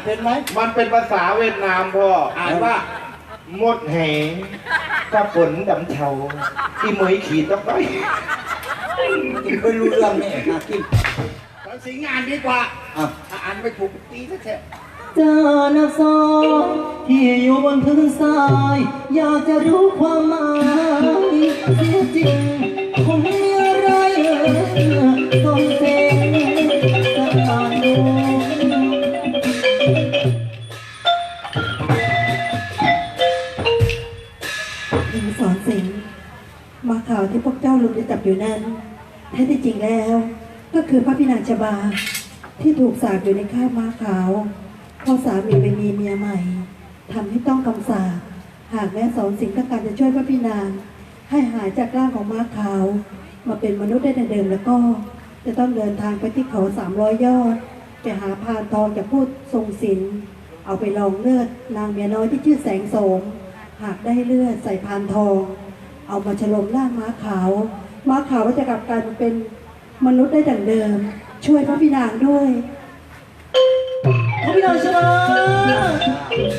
านเป็นไหมมันเป็นภาษาเวียดนามพ่ออ่านว่าหมดแหงกับฝนดำเทาอีเหมยขีดต้องไปกินไม่รู้เรื่องนี่หากินตอนสิงานดีกว่าอะถ้าอ่านไม่ถูกตีซะเถอะเจอนักสองที่อยู่บนพื้นทราย อยากจะรู้ความหมายเสียจริงคงมีอะไรส่งเสียงาวที่พวกเจ้าลุมจะจับอยู่นั้นแท้ที่จริงแล้ว ก็คือพระพินาชบา ที่ถูกสาปอยู่ในข้าวม้าขาวเพราะสามีไปมีเมียใหม่ทำให้ต้องกำสาปหากแม่สอนสิงต้องการจะช่วยพระพินางให้หายจากร่างของม้าขาว มาเป็นมนุษย์ได้เดิมแล้วก็ จะต้องเดินทางไปที่เขาสามร้อยยอดไปหาพานทองจากผู้ทรงศีลเอาไปลองเลือดนางเมียน้อยที่ชื่อแสงโสม หากได้เลือดใส่พานทอง เอามาฉลมร่างม้าขาว ม้าขาวก็จะกลับกลายมาเป็นมนุษย์ได้ดังเดิม ช่วยพระพี่นางด้วย พระพี่นางชบา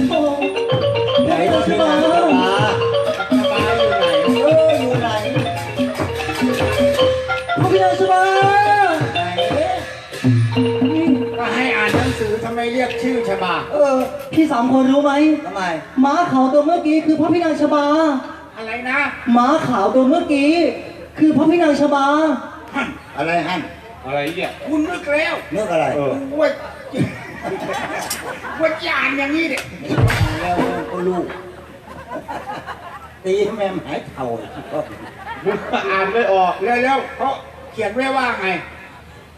โอ้ไหนพระพี่นางชที่บานาสบายเอออยู่ไหนพระพี่นางชบาไหนก็ให้อ่านหนังสือทำไมเรียกชื่อฉบา เออ พี่สามคนรู้ไหมทำไม ม้าขาวตัวเมื่อกี้คือพระพี่นางชบา อะไรนะม้าขาวตัวเมื่อกี้ คือพระพี่นางชบา ฮั่นอะไรฮั่นอะไรเนี่ยคุณนึกแล้วเนื้ออะไรเออว่าว่าจานอย่างนี้เนี่ยแล้วก็ลูกตีให้แม่หายเท่าอีกรอบอ่านไม่ออกเร็วๆเพราะเขียนไว้ว่าไง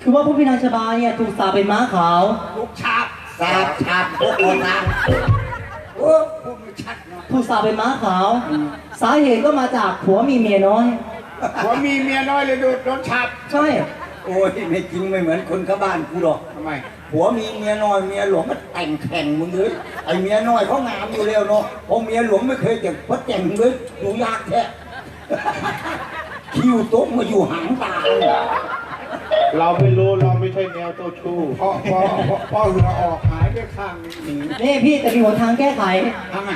คือว่าพระพี่นางชบาเนี่ยถูกสาปเป็นม้าขาว ลูกชาบสาบชาบพวกคนนะโอ้พูดไม่ ชัดเนาะถูกสาปเป็นม้าขาว สาเหตุก็มาจากผัวมีเมียน้อย ผัวมีเมียน้อยเลยโดนโดนชาบใช่ โอ้ยไม่จริงไม่เหมือนคนข้าบ้านกูหรอกทำไม ผัวมีเมียน้อยเมียหลวงมันแต่งแข่งมึงเลยไอเมียน้อยเขางามอยู่แล้วเนาะพอเมียหลวงไม่เคยแต่งเพราะแต่งเลยดูยากแท้คิวโต๊ะมาอยู่หางตาเนี่ย เราไม่รู้เราไม่ใช่แนวโตชู้พอพอพอพอเหงื่อออกหายไปข้างหนึ่งหนีนี่พี่แต่มีหนทางแก้ไข ทางไหน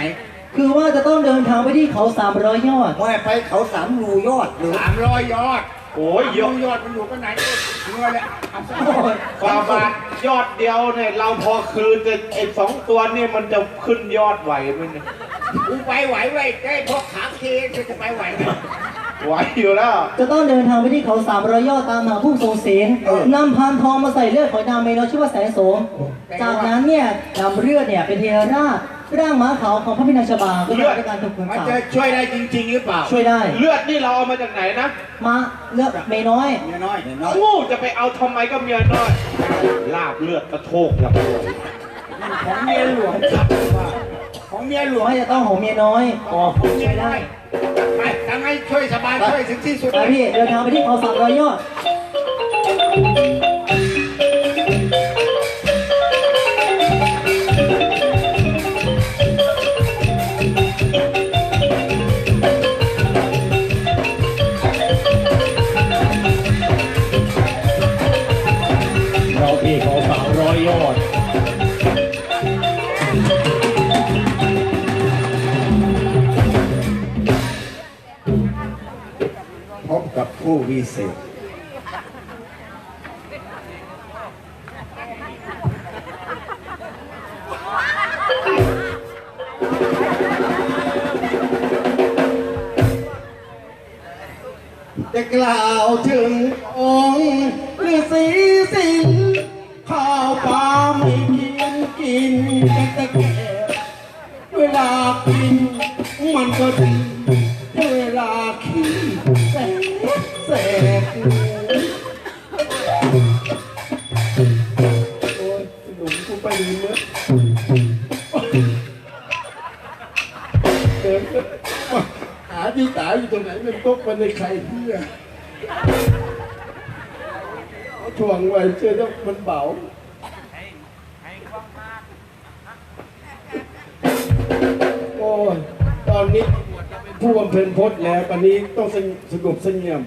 คือว่าจะต้องเดินทางไปที่เขาสามร้อยยอด ว่าไปเขาสามรูยอดเลยสามร้อยยอด โอ้ยยยออดดยอดมันอยู่กันไหนเงื่อเลยเอาซะความบาทยอดเดียวเนี่ยเราพอคืนแต่ไอ้สองตัวเนี่ยมันจะขึ้นยอดไหวไหมเนี่ยกูไปไหวไว้ได้พวกขาเคจะไปไหวไหม ไหวอยู่แล้ว จะต้องเดินทางไปที่เขาสามร้อยยอดตามหาผู้ทรงศีลนำพานทองมาใส่เลือดของนางเมโนชื่อว่าแสงโสมจากนั้นเนี่ยนำเลือดเนี่ยเป็นเทราชร่างม้าขาวของพระพินางชบาก็จะได้การถูกขุนมันสาป จะช่วยได้จริง ๆ หรือเปล่าช่วยได้ เลือดนี่เราเอามาจากไหนนะม้าเลือดเมน้อย เมียน้อยเห็นเนาะงูจะไปเอาทำไมก็เมียน้อยลาบเลือดกระโชกอย่างไรของเมียหลวงครับว่าของเมียหลวงไม่จะต้องของเมียน้อยอ๋อของเมียน้อย ไปทำให้ช่วยสบายช่วยถึงที่สุด ไปพี่เดินทางไปที่เขาสามร้อยยอด ผู้วิเศษ จะกล่าวถึงองค์ฤาษีสิงข้าวปลาไม่กินกินแต่แก่เวลากินมันก็ดีาที่ตายอยู่ตรงไหนเป็นตกมันในใครเพื่อถ่วงไว้เชื่อว่ามันเบาโอ้ตอนนี้ผู้บำเพ็ญพจน์แล้วตอนนี้ต้องสงบเสงี่ยม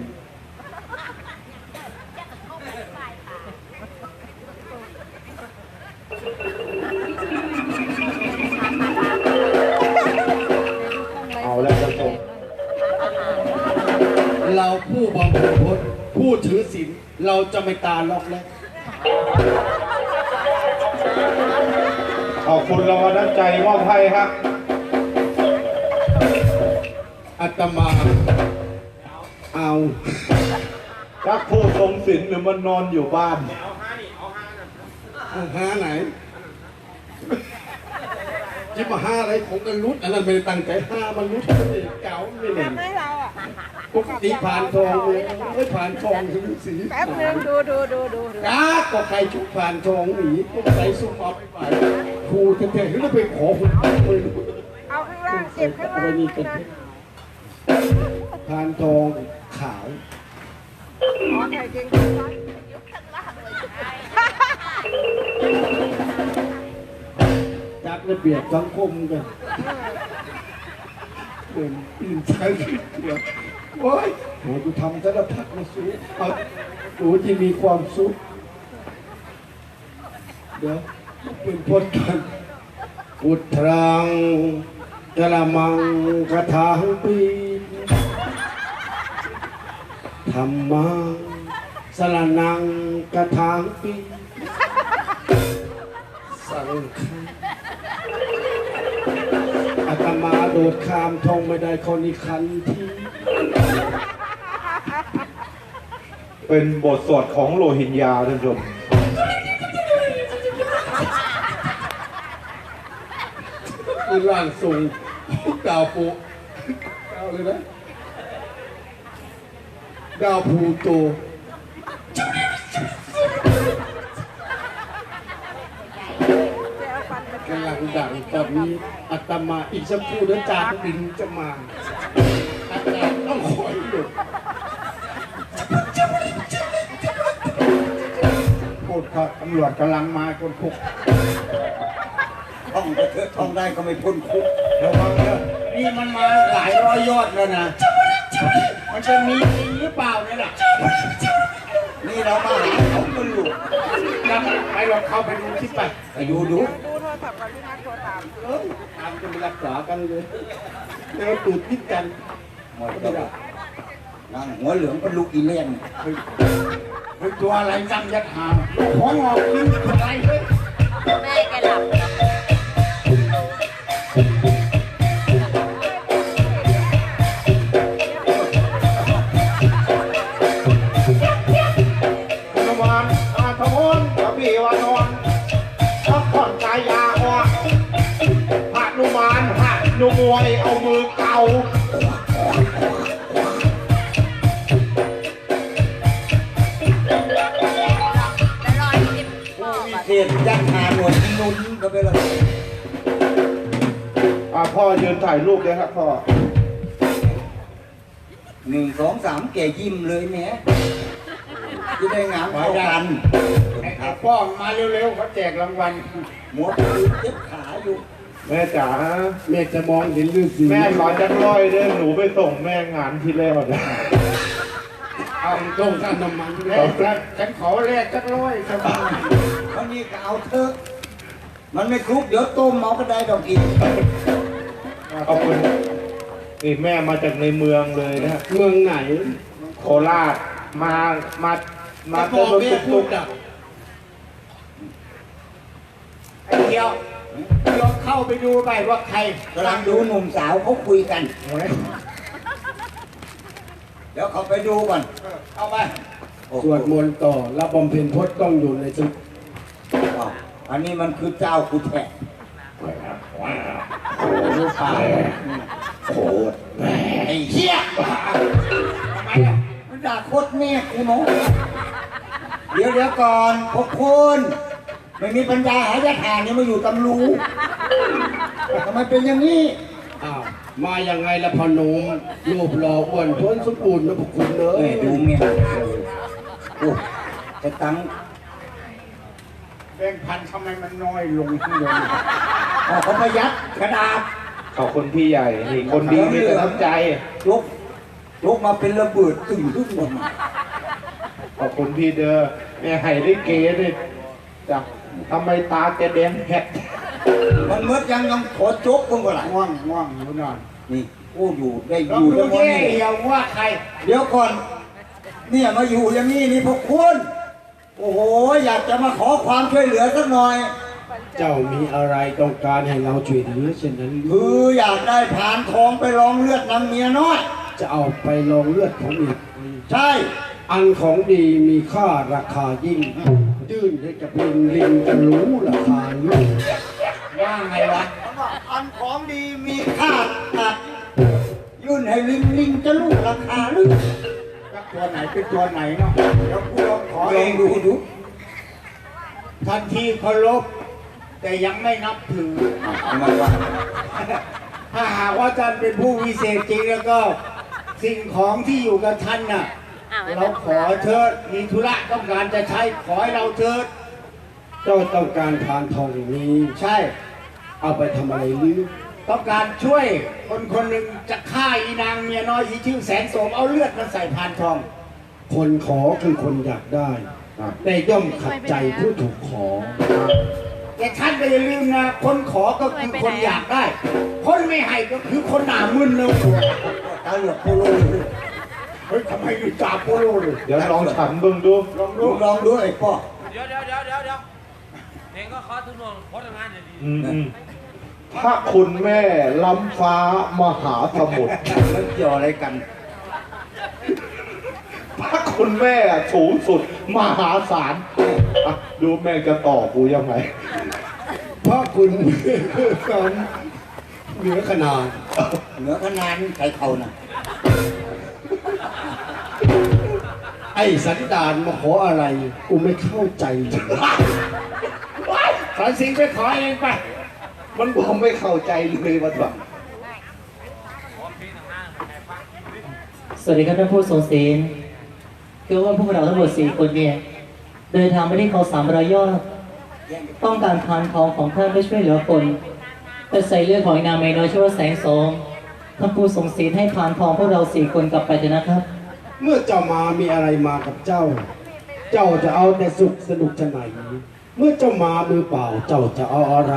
ถือศีลเราจะไม่ตาล็อกแล้วขอบคุณรางวัลน้ำใจมอบให้ครับอาตมา เอารักผู้ทรงศีลหรือมันนอนอยู่บ้านเอาห้าไหนจิบมาห้าอะไรของกันรุดอันนั้นไม่ได้ตั้งใจห้ามันรุดเก่าไม่เล่นให้เราอะ ปกติผ่านทองเลยไม่ผ่านทองถึงสีแป๊บนึงดูดูดูดูดูกาก็ใครชุบผ่านทองหนีก็ใส่ซุ่มเอาไปไปครูเท่ๆแล้วไปขอหุ่นไปดูเอาข้างล่างเก็บข้างล่างนี่นี่เป็นนะผ่านทองขาวอ๋อใส่เกงขาสั้นยกข้างล่างเลยจัดระเบียบสังคมกันเป็ นปีนใจเดียวโอ้ยโหกูทำสารพัดมาสู้เอากูจะมีความสุข เดี๋ยวเป็นพจน์กันอุตรังกะละมังกระถางปีธรรมังสรนังกระถางปีสังฆังอา ตมาโดดข้ามทองไม่ได้คนอีคันที่เป็นบทสวดของโลหินยาท่านผู้ชม คือร่างทรงดาวปูดาวเลยนะดาวพูโต กำลังดังตอนนี้อาตมาอีกสักครู่เดี๋ยวจานบินจะมาอาจารย์ต้องคอยดูโคตรครับตำรวจกำลังมาคนคุกท่องไปเถอะท่องได้ก็ไม่พ้นคุกระวังเนอะนี่มันมาหลายร้อยยอดแล้วนะ มันจะมีจริงหรือเปล่าเนี่ยล่ะนี่เรามาหาเขากันอยู่ยังไปลองเข้าไปดูที่ไปไปดูดู ดูโทรศัพท์ก่อนพี่นัทโทรตามเออตามจะไปรักษากันเลยแล้วตูดพิษกันหมดแล้วนั่งหัวเหลืองก็ลูกอีเลี่ยนเป็นตัวอะไรจังยัดหางหัวงอกลิ้นอะไรเฮ้ยแม่แกหลับ หานุมวยเอามือเกาวิเศษยัดหาหนวดนุนก็ไปเลยอ่าพ่อยืนถ่ายรูปเลยครับพ่อหนึ่งสองสามแกยิ้มเลยแหม่จะได้งามเท่ากันไอ้ป้องมาเร็วๆเขาแจกรางวัลหมวกปืนเจ็บขาอยู่ แม่จ๋าแม่จะมองเห็นฤาษีแม่ขอจักร้อยเด้อหนูไปส่งแม่งานที่แล้วนะเอาตรงท่านน้ำมันแลกกันฉันขอแลกสักร้อยสบายวันนี้ก็เอาเถอะมันไม่คลุกเดี๋ยวต้มเอาก็ได้ดอกอีกขอบคุณนี่แม่มาจากในเมืองเลยนะเมืองไหน โคราชมามามาจะบอกรถแม่ตุ๊กพูตุ๊ดกอะไอ้เดียว ลองเข้าไปดูไปว่าใครกำลังดูหนุ่มสาวเขาคุยกันเดี๋ยวเขาไปดูก่อนเอาไปโอ้โหสวดมนต์ต่อแล้วบำเพ็ญพจน์ต้องอยู่ในชุดอ้าวอันนี้มันคือเจ้าคุแทะรู้เปล่าโคตรไอ้เหี้ยทำไมอะมันด่าโคตรแม่กูเนาะเดี๋ยวเดี๋ยวก่อนพวกคุณ ไม่มีปัญญาหายาทานนี่มาอยู่ตำรูทำไมเป็นอย่างนี้อ้าวมายังไงละพอหนุ่มรูปหล่ออ้วนท้วนสมบูรณ์นะพวกคุณเลเอ้ยยดูเมียโอ้จะตังค์แบงค์พันทำไมมันน้อยลงที่เดิมอ๋อเขาประหยัดกระดาษ ขอบคุณพี่ใหญ่นี่คนดีมีแต่น้ำใจ ยกยกมาเป็นระเบิดตึงขึ้นหมดมาขอบคุณพี่เด้อแม่ไห้ได้เก๋ด้วยจ้ะ ทำไมตาแกแดงแผดมันเมื่อยังยังขอโจ๊กมึงก็หลายง่วงง่วงอยู่นอนนี่กูอยู่ได้อลองยู่ดูได้วันเย่นี้เดียวว่าใคร เดี๋ยวก่อน เนี่ยมาอยู่อย่างนี้นี่พวกคุณโอ้โห อยากจะมาขอความช่วยเหลือสักหน่อย เจ้ามีอะไรต้องการให้เราช่วยเหลือเช่นนั้นหรืคือออยากได้ผ่านทองไปลองเลือดนางเมียน้อย จะเอาไปลองเลือดของอีกใช่ อันของดีมีค่าราคายิ่ง ยื่นให้กับลิงลิงจะรู้ราคาหรือว่าไงวะอันของดีมีค่าตัดยื่นให้ลิงลิงจะรู้ราคาหรือตัวไหนเป็นตัวไหนเนาะเดี๋ยวกูลองขอลเอองงดูดูทันทีเคารพแต่ยังไม่นับถือทำไมวะถ้าหากว่าท่านเป็นผู้วิเศษจริงแล้วก็ สิ่งของที่อยู่กับท่านน่ะ เราขอเถิดมีธุระต้องการจะใช้ขอให้เราเถิด เจ้าต้องการพานทองอย่างนี้ ใช่ เอาไปทำอะไรหรือต้องการช่วยคนคนหนึ่งจะฆ่าอีนางเมียน้อยที่ชื่อแสนโสมเอาเลือดมาใส่พานทอง คนขอคือคนอยากได้แต่ย่อมขัดใจผู้ถูกขอ แต่ท่านก็อย่าลืมนะ คนขอก็คือคนอยากได้ คนไม่ให้ก็คือคนหนามึนเลยตาเหลือกโคโล เลยเฮ้ยทำไมดูจ่าโปโลเลยเดี๋ยวลองฉันเบิ่งดูลองดูดูลองดูไอ้ป้อเดี๋ยวเดี๋ยวเดี๋ยวเดี๋ยวเดี๋ยวเองก็ขอทุนนวงโพสต์งานอย่างดีอืมอืมพระคุณแม่ล้ำฟ้ามหาสมุทรแล้วเกี่ยวอะไรกัน พระคุณแม่สูงสุด มหาศาลอะดูแม่จะต่อกูยังไงเพราะคุณความเหนือขนาดเหนือขนาดใครเขาน่ะ ไอ้สันดานมาขออะไร กูไม่เข้าใจเลยสอนสิงห์ไปขอเองไป มันบอกไม่เข้าใจเลยว่าแบบสวัสดีครับท่านผู้ทรงศีลคือว่าพวกเราทั้งหมดสี่คนเนี่ยเดินทางไปที่เขาสามรอยยอดต้องการทานทองของท่านเพื่อช่วยเหลือคนแต่ใส่เลือดของนางเมน้อยชื่อว่าแสงโสมท่านผู้ทรงศีลให้ทานทองพวกเราสี่คนกลับไปเถอะนะครับ เมื่อเจ้ามามีอะไรมากับเจ้า เจ้าจะเอาแต่สุขสนุกจะไหน เมื่อเจ้ามามือเปล่า เจ้าจะเอาอะไร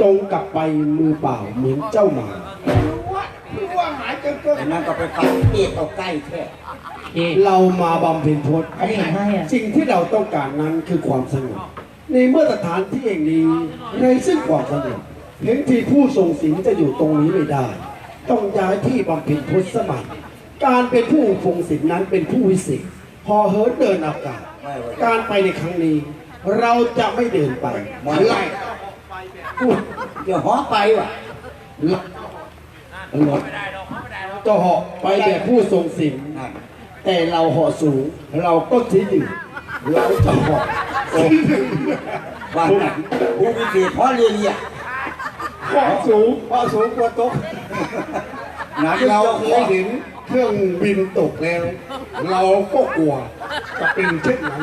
จงกลับไปมือเปล่าเหมือนเจ้ามาคือว่าหมายจะก็ไอ้นั่นก็ไปฟังเทศเอาใกล้แค่ที่เรามาบำเพ็ญพจน์อันนี้เห็นให้อะสิ่งที่เราต้องการนั้นคือความสงบในเมื่อสถานที่แห่งนี้ในซึ่งความสงบเห็นที่ผู้ทรงศีลจะอยู่ตรงนี้ไม่ได้ ต้องย้ายที่บำเพ็ญพจน์สมัย การเป็นผู้ทรงศีลนั้นเป็นผู้วิเศษพอเหินเดินอากาศการไปในครั้งนี้ เราจะไม่เดินไปมาไล่เดี๋ยวหอไปว่ะลักรถจะเหาะไปแบบผู้ทรงศีลนั่นแต่เราเหาะสูงเราก็ที่หนึ่งเราจะเหาะที่หนึ่งว่าไหนผู้วิเศษเพราะเรียนเนี่ยเหาะสูงเหาะสูงกว่าโต๊ะหนาเราเราเคย เห็นเครื่องบินตกแล้ว เราก็กลัวจะเป็นเช่นนั้น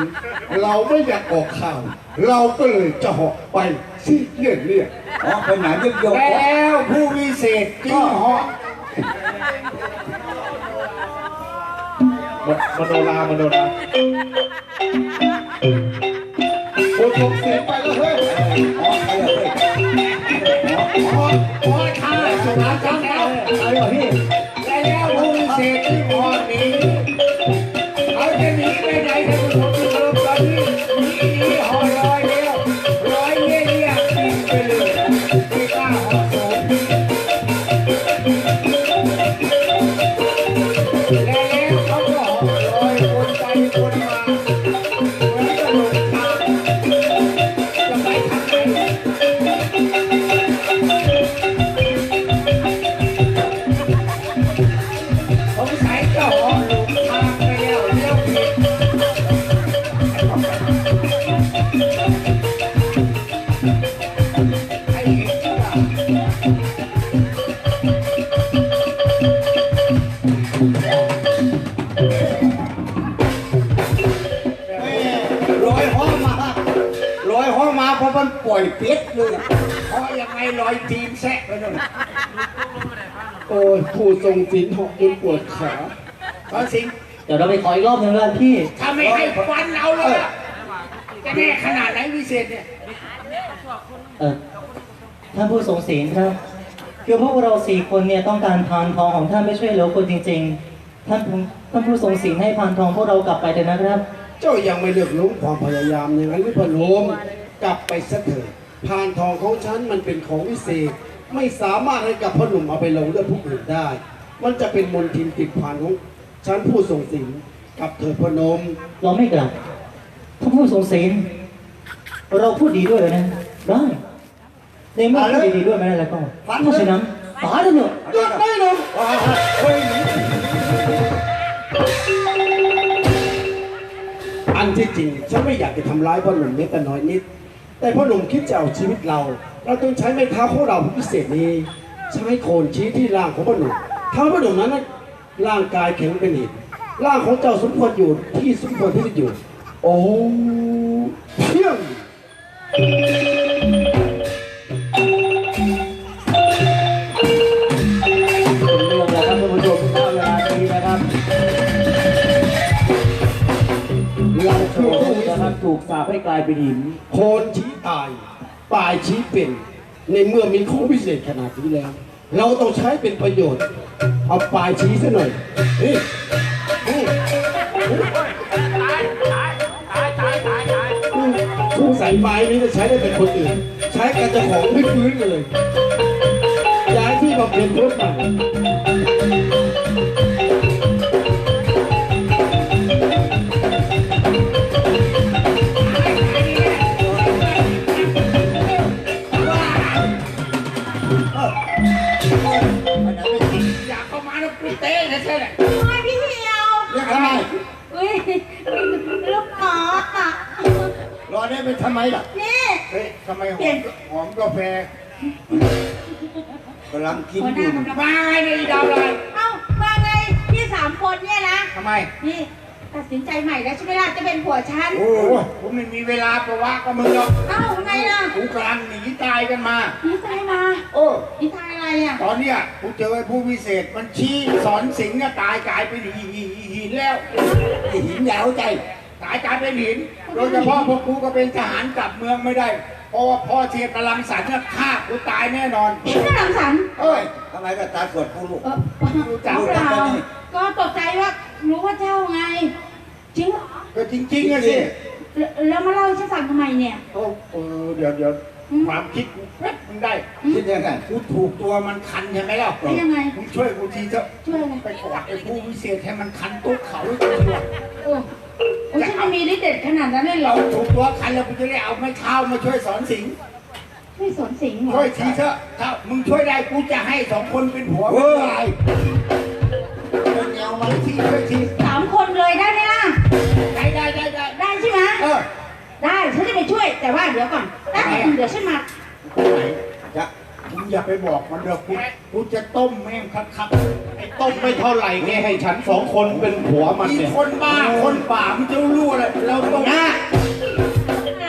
เราไม่อยากออกข่าว เราก็เลยจะเหาะไปที่เลี่ยนเลี่ยนอ๋อไปไหนยกยกแล้วผู้วิเศษจึงเหาะมโนรามโนราคุณทรงศีลไปแล้วเฮ้ยหอไปเลยเหาะเหาะทางสุราจังแล้วเอาเลยพี่แล้วผู้วิเศษที่เหาะห นีเข ลอยทีมแซะไปนั่นโอ้ยผู้ทรงศีลเหาะจนปวดขาตอนสิงเดี๋ยวเราไปขออีกรอบหนึ่งแล้วกันพี่ ถ้าไม่ให้ฟันเอาเลยอะจะแน่ขนาดไหนวิเศษเนี่ย เออท่านผู้ทรงศีลครับ คือพวกเราสี่คนเนี่ยต้องการทานทองของท่านไม่ช่วยเหลือคนจริง ๆ ท่านผู้ท่านผู้ทรงศีลให้พานทองพวกเรากลับไปเถอะนะครับ เจ้ายังไม่เลือกลุ้มความพยายามอย่างนั้นหรือพนมกลับไปซะเถิด พานทองของฉันมันเป็นของวิเศษ ไม่สามารถให้กับพ่อหนุ่มเอาไปลงเลือดผู้อื่นได้ มันจะเป็นมนทินติดพานของฉันผู้ทรงศีลกับเถิดพนม เราไม่กลับท่านผู้ทรงศีลเราพูดดีด้วยเลยนะได้ในเมื่อพูดดีๆด้วยไม่ได้แล้วก็เพราะฉะนั้นป๋าเถอะหยุดไม่ลงเฮ้ยอันที่จริงฉันไม่อยากจะทำร้ายพ่อหนุ่มเล็กแต่น้อยนิด แต่พ่อหนุ่มคิดจะเอาชีวิตเรา เราต้องใช้ไม้เท้าของเราพิเศษนี้ ใช้โคนชี้ที่ร่างของพ่อหนุ่มเท้าพ่อหนุ่มนั้นนะร่างกายแข็งเป็นหินร่างของเจ้าสมควรอยู่ที่สมควรที่จะอยู่ โอ้เพียงาปให้กลายเป็นหินโคนชี้ตายปลายชี้เป็น ในเมื่อมีของพิเศษขนาดนี้แล้ว เราต้องใช้เป็นประโยชน์ เอาปลายชี้ซะหน่อยนี่นี่ตายตายตายตายตายตายผู้ใส่ไม้นี้จะใช้ได้เป็นคนอื่น ใช้กับเจ้าของไม่ฟื้นเลยย้ายที่มาเป็นรถใหม่ ได้ไปทำไมล่ะ นี่เฮ้ยทำไมหอมหอมกาแฟกำลังกินหัวหอน้ายู่มันกลับมาไงในยอีดาวเลยเอ้ามาไงพี่สามคนเนี่ยนะ ทำไม นี่ตัดสินใจใหม่แล้วใช่ไหมล่ะจะเป็นผัวฉัน โอ้ยผมไม่มีเวลาประวะกับมึงหรอกเอ้าไงล่ะกูกำลังหนีตายกันมานี่ตายมาโอ้นี่ตายอะไรอะ ตอนเนี้ยกูเจอไอ้ผู้วิเศษมันชี้สอนสิงห์เนี่ยตายกลายเป็นหินหินแล้วไอ้หินยาวใจ ตายกลายเป็นหิน โดยเฉพาะพวกกูก็เป็นทหารกลับเมืองไม่ได้ เพราะว่าพ่อเทียบกำลังสันเนี่ยฆ่ากูตายแน่นอน พี่ก็หลังสันเอ้ยทำไมก็ตาสวดกูลูก เออรู้จักเปล่าก็ตกใจว่ารู้ว่าเจ้าไง จริงเหรอก็จริงๆอะสิแล้วแล้วมาเล่าให้ฉันฟังทำไมเนี่ย โอ้เออเดี๋ยวเดี๋ยวอืมความคิดกูแป๊บมึงได้ คิดยังไงกูถูกตัวมันคันใช่ไหมล่ะแล้วยังไง มึงช่วยกูทีเถอะ ช่วยอะไรไปกอดไอ้ผู้วิเศษให้มันคันตุ๊กเขาให้กูทีโอ้ โอ้ฉันจะมีฤทธิ์เด็ดขนาดนั้นเลยเหรเราอถูกตัวคันแล้วกูจะได้เอาไม้เท้ามาช่วยสอนสิงห์ไม่สนสิงห์เหรอช่วยทีเถอะถ้ามึงช่วยได้กูจะให้สองคนเป็นผัวเฮ้เป็นยเมียเป็นแนวมามันทีช่วยทีสามคนเลยได้ไหมล่ะ ได้ได้ได้ได้ได้ใช่ไหมเออได้ฉันจะไปช่วยแต่ว่าเดี๋ยวก่อนแป๊บนึงเดี๋ยวฉันมาไหนจะมึง อย่าไปบอกมันเด้อกูกูจะต้มแม่งครับครับไอ้ต้ต้มมไม่ไม่เท่าไหร่แกให้ฉันสองคนเป็นผัวมันมีเนี่ยคนบ้าคนป่ามันจะรู้อะไรเราต้องนะอะไร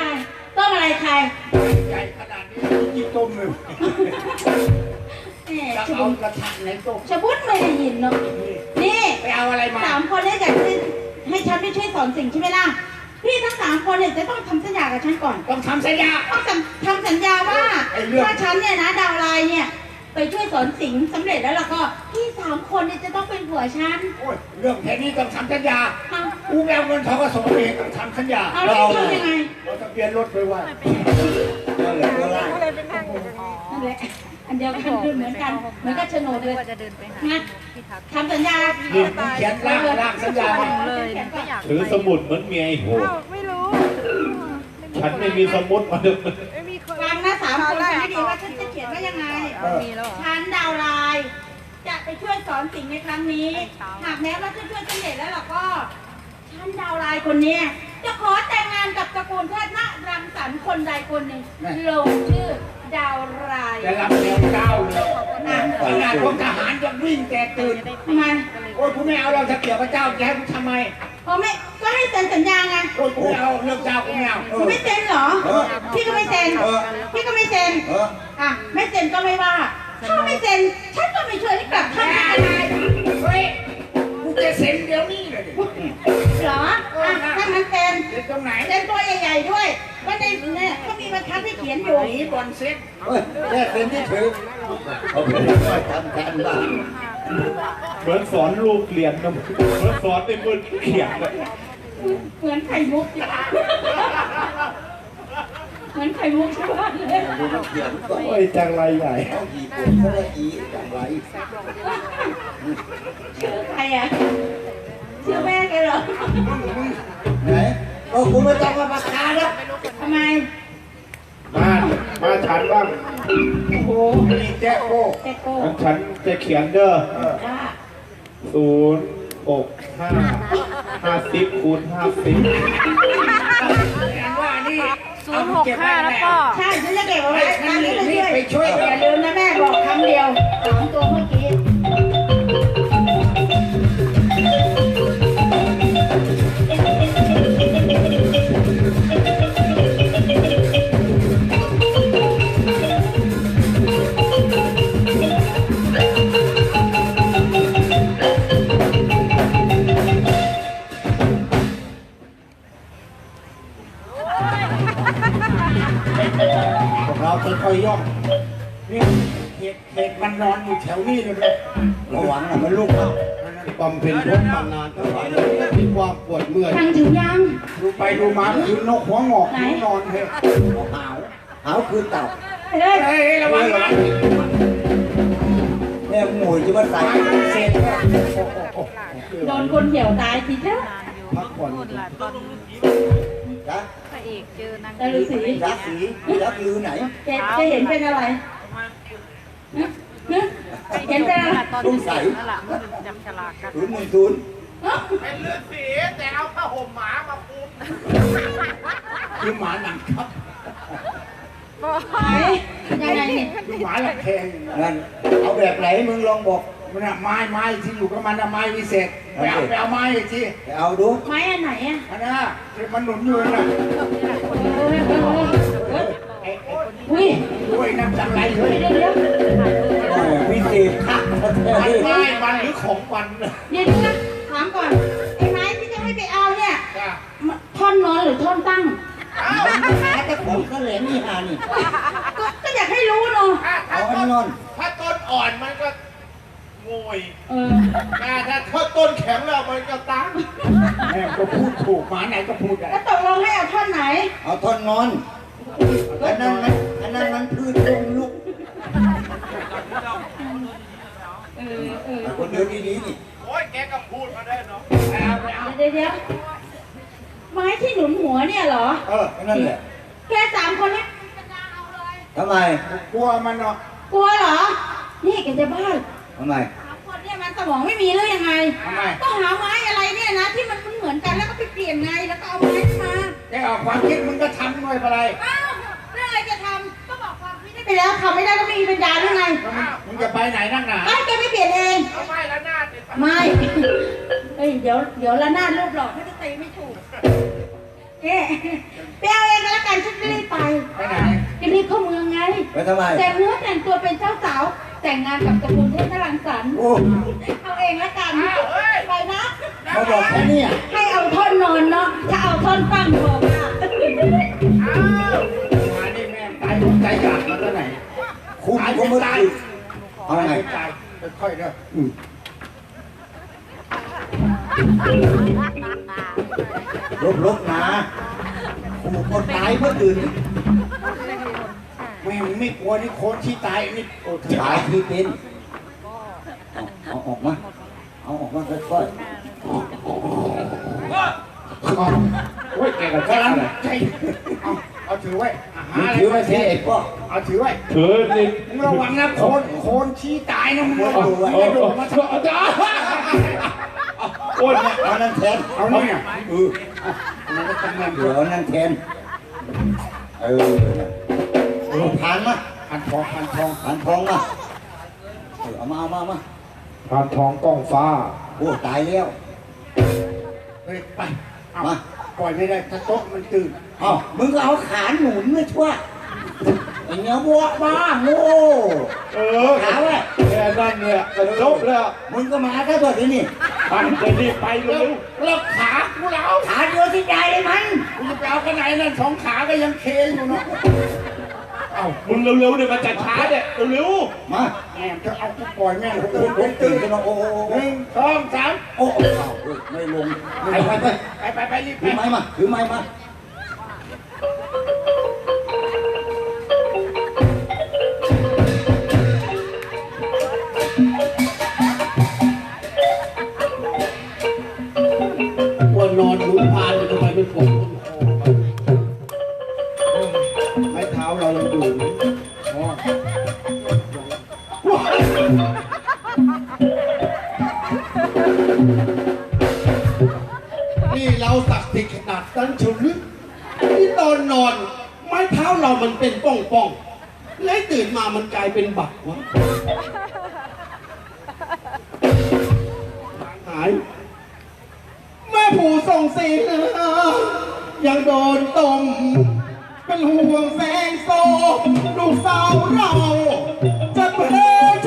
ต้มอะไรใครใหญ่ขนาดนี้กี่ต้มเลยแหมจะชะเอาบุญกระทะไหนต้มชะบุญไม่ได้ยินเนาะนี่ไปเอาอะไรมาสามคนเนี่ยอยากจะให้ฉันไปช่วยสอนสิ่งใช่ไหมล่ะ พี่ทั้งสามคนเนี่ยจะต้องทำสัญญากับฉันก่อนต้องทำสัญญา ต้องทำทำสัญญาว่าไอ้เรื่องว่าฉันเนี่ยนะดาวไลน์เนี่ย ไปช่วยสอนสิงห์สำเร็จแล้วล่ะก็พี่สามคนเนี่ยจะต้องเป็นผัวฉันโอ้ยเรื่องแค่นี้ต้องทำสัญญาเอากูแมวเงินเขาก็ส่งเองต้องทำสัญญาเอาแล้วจะทำยังไงเราทะเบียนรถไปไว้นั่นแหละตัวล่างนั่นแหละ อันเดียวกันคือเหมือนกันเหมือนกับโฉนดเลยว่าจะเดินไปหานะพี่ทักทำสัญญานี่มึงเขียนร่างร่างสัญญาไว้เลยไม่อยากถือสมุดเหมือนเมียไอ้โหอ้าวไม่รู้ฉันไม่มีสมุดมาเลยไม่มีคนฟังนะสามคนฟังให้ดีว่าฉันจะเขียนว่ายังไงเอามีแล้วเหรอฉันดาวไลน์จะไปช่วยสอนสิ่งในครั้งนี้ หากแม้ว่าจะช่วยสำเร็จแล้วล่ะก็ ฉันดาวไลน์คนเนี้ย จะขอแต่งงานกับตระกูลเทพนะรังสรรค์คนใดคนหนึ่งลงชื่อดาวไลน์จะรับแนวเก้าเลยขนาดพวกทหารจะวิ่งแตกตื่น ทำไมโอ้ยกูไม่เอาเราจะเกี่ยวกับเจ้าจะให้กูทำไมเพราะไม่ก็ให้เซ็นสัญญาไงโอ้ยกูไม่เอาเรื่องเจ้ากูไม่เอาคุณไม่เซ็นเหรอพี่ก็ไม่เซ็นพี่ก็ไม่เซ็นเอออะไม่เซ็นก็ไม่ว่า ถ้าไม่เซ็นฉันก็ไม่ช่วยให้กลับท่านอะไรเฮ้ยกู จะเซ็นเดี๋ยวนี้เลยดิเหรออะถ้างั้นเซ็นเดี๋เป็นตรงไหนเส้นตัวใหญ่ๆด้วยก็ในเนี่ยก็มีบรรทัดที่เขียนอยู่หนีบอลเซ็ตเฮ้ยแค่เป็นที่ถือเขาเป็นน้อยทำการบ้านเหมือนสอนลูกเรียนนะเหมือนสอนในมือเขียนเลยเหมือนไข่มุกจริงเหมือนไข่มุกใช่ไหมเลยดูมันเขียนก็โอ้ยจังไรใหญ่เขาหยีบผมเขาเลยอีอย่างไร ชื่อใครอะชื่อแม่แกเหรอไหนเออคุณไม่ต้องมาประกาศนะทำไม มามาฉันบ้างโอ้โหนี่แจ๊กโก้เจ๊โก้งั้นฉันจะเขียนเด้อจ้าศูนย์หกห้าห้าสิบคูณห้าสิบแอนว่านี่ศูนย์หกห้าแล้วก็ใช่ฉันจะเก็บเอาไว้ฉัตานมรีนี้บเลยไปช่วยอแกย่าลืมนะแม่บอกคำเดียวสองตัวเมื่อกี้ ค่อยๆย่องนี่เห็ดเห็ดมันนอนอยู่แถวนี้เลยนะระวังนะมันลูกเข้าบำเพ็ญทุกข์มานานเท่าไหร่มีความปวดเมื่อยทางถึงยังดูไปดูมาคือนกหัวงอกอยู่นอนเฮ้ยหาวหาวคือเต่าเฮ้ยเฮ้ยระวังระวังแม่หมวยจะมาใส่เสร็จแล้วโดนคนเหี่ยวตายทีเดียวพักผ่อนพูดละตอนจ้ะพระเอกเจอนางแต่ฤาษี รักสีรักลือไหนแกจะเห็นเป็นอะไรฮะฮะเห็นเป็นอะไรตอนที่เสียนั่นแหละมันจับฉลากกัน ศูนย์หนึ่งศูนย์เป็นเลือดสีแต่เอาผ้าห่มหมามาคุมคือหมาหนังครับไหนยังไงเนี่ย คือหมาละแพงนั่นเอาแบบไหนมึงลองบอก มันอะไม้ไม้ที่อยู่กับมันอะไม้วิเศษไปเอาไปเอาไม้สิไปเอาดูไม้อันไหนอะอันนั้นอะที่มันหนุนอยู่น่ะเออเออเออไอ้ไอ้อุ้ยด้วยน้ำจังไรเฮ้ยเดี๋ยวเดี๋ยวโอ้วิเศษคักแท้มันเลยไม้มันหรือของมันน่ะเดี๋ยวนะถามก่อนไอ้ไม้ที่จะให้ไปเอาเนี่ยจ้ะท่อนนอนหรือท่อนตั้งหาแต่ของก็แหลมนี่หานี่ก็ก็อยากให้รู้เนาะเอาอันนอนถ้าต้นอ่อนมันก็ งวยเออแต่ถ้าต้นแข็งแล้วมันก็ตั้งแม่ก็พูดถูกหมาไหนก็พูดได้ แล้วตกลงให้เอาท่อนไหน เอาท่อนนอนอันนั้นมันอันนั้นมันพืชลมลุกเออเออเอาคนเดินดีๆนี่โอ้ยแกก็พูดมาได้เนาะไปเอาไปเอาเดี๋ยวเดี๋ยวไม้ที่หนุนหัวเนี่ยเหรอ เอออันนั่นแหละแค่สามคนนี้ทำไม กลัวมันเนาะกลัวเหรอ นี่แกจะบ้า ทำไมสามคนเนี่ยมันสมองไม่มีหรือยังไง ทำไม ต้องหาไม้อะไรเนี่ยนะ ที่มันเหมือนกันแล้วก็ไปเปลี่ยนไงแล้วก็เอาไม้มาแกเอาความคิดมึงก็ทำหน่อยไปเลยอ้าวเรื่องอะไรจะทำก็บอกความคิดได้ไปแล้วทำไม่ได้ก็ไม่มีปัญญาหรือไงมึงจะไปไหนนักหนาไอ้ยแกไม่เปลี่ยนเอง เอาไม้ละหน้าติดไม่เฮ้ยเดี๋ยวเดี๋ยวละนาดรูปหลอกเขาจะตีไม่ถูกเอ๊ะไปเอาเองก็แล้วกันฉันไม่ได้ไปไปไหน จะรีบเข้าเมืองไง ไปทำไม แต่งเนื้อแต่งตัวเป็นเจ้าสาว แต่งงานกับตระกูลเทพนรังสรรค์โอ้เอาเองละกันไปนะเขาบอกแค่เนี้ให้เอาท่อนนอนเนาะถ้าเอาท่อนตั้งพอค่ะมานี่แม่งตายผมใจอยากมาตั้งไหนคุ้มก็ไม่ได้เอาไงตายค่อยๆเด้อลบลบๆนะกูคนตายเมื่อตื่น แม่งไม่กลัวนี่โคนที่ตายนี่โอ้ตายที่เป็นเอาเอาออกมา เอาออกมาค่อยโอ้ยแกกับกำลังใจเอาเอาถือไว้อาๆหามึงอะไรถือไว้ไว้เสีเสียยไอ้พ่อเอาถือไว้ถือนี่มึงระวังนะโคนโคนชี้ตายนะมึงระวังอย่าโดดมาทำอาจารย์โอ้ยเอานั่นแทนเอาเนี่ยเออมันก็ตำแหน่งเดี๋ยวเอานั่นแทนเออเออผ่านมาพันทองพันทองผ่านทองมาเออเอามาเอามาเอามาพานทองกล้องฟ้า โอ้ตายแล้วเฮ้ยไปเอามาปล่อยไม่ได้ถ้าโต๊ะมันตื่นเอ้ามึงก็เอาขาหนุนมาชั่วไอ้เนี้ยวัวบ้าโง่เออขาไว้แค่นั้นเนี่ยก็จบแล้วมึงก็มาแค่ตัวที่นี่เมันจะรีบไปเร็วแล้วขากูเหลาขาเดียวที่ใหญ่เลยมันกูจะไปเอากันไหนนั่นสองขาก็ยังเคอยู่เนาะ มึงเร็วๆเนี่ยมันจะช้าเนี่ยเร็วมาแม่งจะเอากูปล่อยแม่งโอ้โหตื่นกันมาโอ้โหหนึ่งสองสามโอ้โหไม่ลงไปไปไปไปไปไปรีบไป ถือไม้มาถือไม้มา มามันกลายเป็นบักวะหาย แม่ผู้ส่งศีลยังโดนต้มเป็นห่วงแสงโซลูกสาวเรา จะเพ้อ